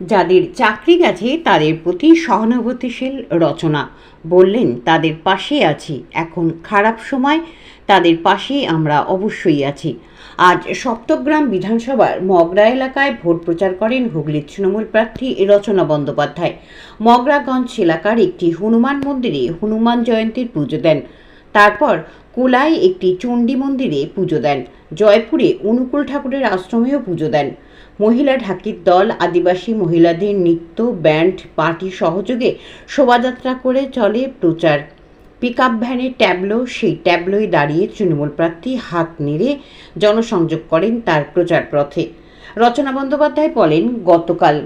যাদের চাকরি গেছে তাদের প্রতি সহানুভূতিশীল রচনা। বললেন, তাদের পাশে আছি। এখন খারাপ সময়, তাদের পাশে আমরা অবশ্যই আছি। আজ সপ্তগ্রাম বিধানসভার মগরা এলাকায় ভোট প্রচার করেন হুগলির তৃণমূল প্রার্থী রচনা বন্দ্যোপাধ্যায়। মগরাগঞ্জ এলাকার একটি হনুমান মন্দিরে হনুমান জয়ন্তীর পুজো দেন। তারপর কোলায় একটি চণ্ডী মন্দিরে পুজো দেন। জয়পুরে অনুকূল ঠাকুরের আশ্রমেও পুজো দেন। মহিলা ঢাকির দল, আদিবাসী মহিলাদের নৃত্য, ব্যান্ড, পার্টি সহযোগে শোভাযাত্রা করে চলে প্রচার। পিক আপ ভ্যানে ট্যাবলো, সেই ট্যাবলোয় দাঁড়িয়ে তৃণমূল প্রার্থী হাত নেড়ে জনসংযোগ করেন তার প্রচার পথে রচনা বন্দ্যোপাধ্যায় বলেন, গতকাল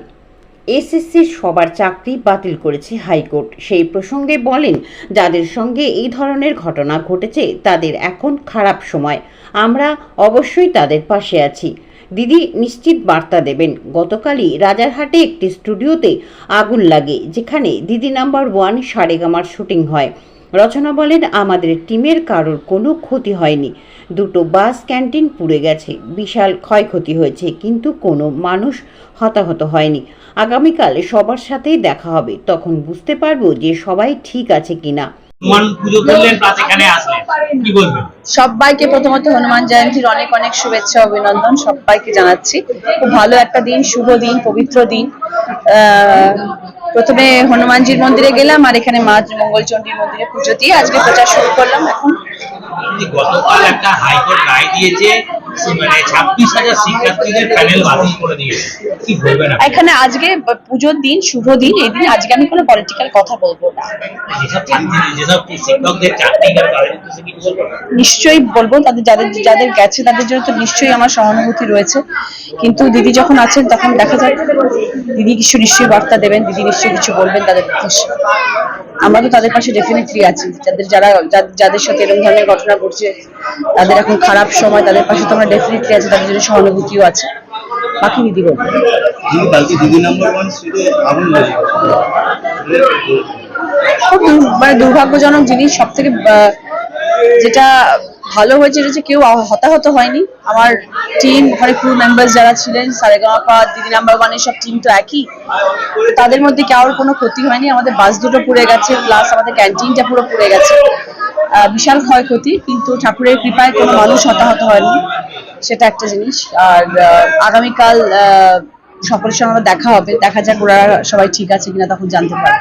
এসএসসির সবার চাকরি বাতিল করেছে হাইকোর্ট। সেই প্রসঙ্গে বলেন, যাদের সঙ্গে এই ধরনের ঘটনা ঘটেছে তাদের এখন খারাপ সময়। আমরা অবশ্যই তাদের পাশে আছি। দিদি নিশ্চিত বার্তা দেবেন, গতকালই রাজারহাটে একটি স্টুডিওতে আগুন লাগে, যেখানে দিদি নাম্বার ওয়ান সারেগামার শুটিং হয়। রচনা বলেন আমাদের টিমের কারোর কোনো ক্ষতি হয়নি। দুটো বাস ক্যান্টিন পুড়ে গেছে। বিশাল ক্ষয়ক্ষতি হয়েছে কিন্তু কোনো মানুষ হতাহত হয়নি। আগামীকাল সবার সাথেই দেখা হবে। তখন বুঝতে পারব যে সবাই ঠিক আছে কিনা। হনুমান পুজো করলেন প্লাস এখানে আসলেন। কি বলবেন? সবাইকে প্রথমত হনুমান জয়ন্তীর অনেক অনেক শুভেচ্ছা অভিনন্দন সবাইকে জানাচ্ছি। খুব ভালো একটা দিন শুভ দিন পবিত্র দিন। আহ, প্রথমে হনুমানজির মন্দিরে গেলাম আর এখানে মা মঙ্গলচণ্ডীর মন্দিরে পুজো দিয়ে আজকে প্রচার শুরু করলাম এখন। গতকাল একটা হাইকোর্ট রায় দিয়েছে মানে ছাব্বিশ হাজার শিক্ষার্থীদের প্যানেল বাতিল করে দিয়েছে। কি বলবেন এখানে আজকে পুজোর দিন শুভ দিন এই দিন আজকে আমি কোনো পলিটিক্যাল কথা বলব না। নিশ্চয়ই বলব তাদের যাদের যাদের গেছে তাদের জন্য তো নিশ্চয়ই আমার সহানুভূতি রয়েছে। কিন্তু দিদি যখন আছেন তখন দেখা যায় দিদি কিছু নিশ্চয়ই বার্তা দেবেন দিদি নিশ্চয়ই কিছু বলবেন তাদের উদ্দেশ্যে আমরা তো তাদের পাশে ডেফিনেটলি আছি। যাদের যারা যাদের সাথে এরকম ধরনের ঘটনা ঘটছে তাদের এখন খারাপ সময় তাদের পাশে তো আমরা ডেফিনেটলি আছি তাদের জন্য সহানুভূতিও আছে। বাকি দিদি বলবেন খুব মানে দুর্ভাগ্যজনক জিনিস সব থেকে যেটা ভালো হয়েছে হচ্ছে কেউ হতাহত হয়নি। আমার টিম ওখানে ক্রু মেম্বার্স যারা ছিলেন সারেগামাপা দিদি নাম্বার ওয়ানের সব টিম তো একই। তাদের মধ্যে কারোর কোনো ক্ষতি হয়নি? আমাদের বাস দুটো পুড়ে গেছে প্লাস আমাদের ক্যান্টিনটা পুরো পুড়ে গেছে। বিশাল ক্ষয়ক্ষতি, কিন্তু ঠাকুরের কৃপায় কোনো মানুষ হতাহত হয়নি। সেটা একটা জিনিস। আর আগামীকাল সকলের সঙ্গে দেখা হবে। দেখা যাক ওরা সবাই ঠিক আছে কিনা তখন জানতে পারব।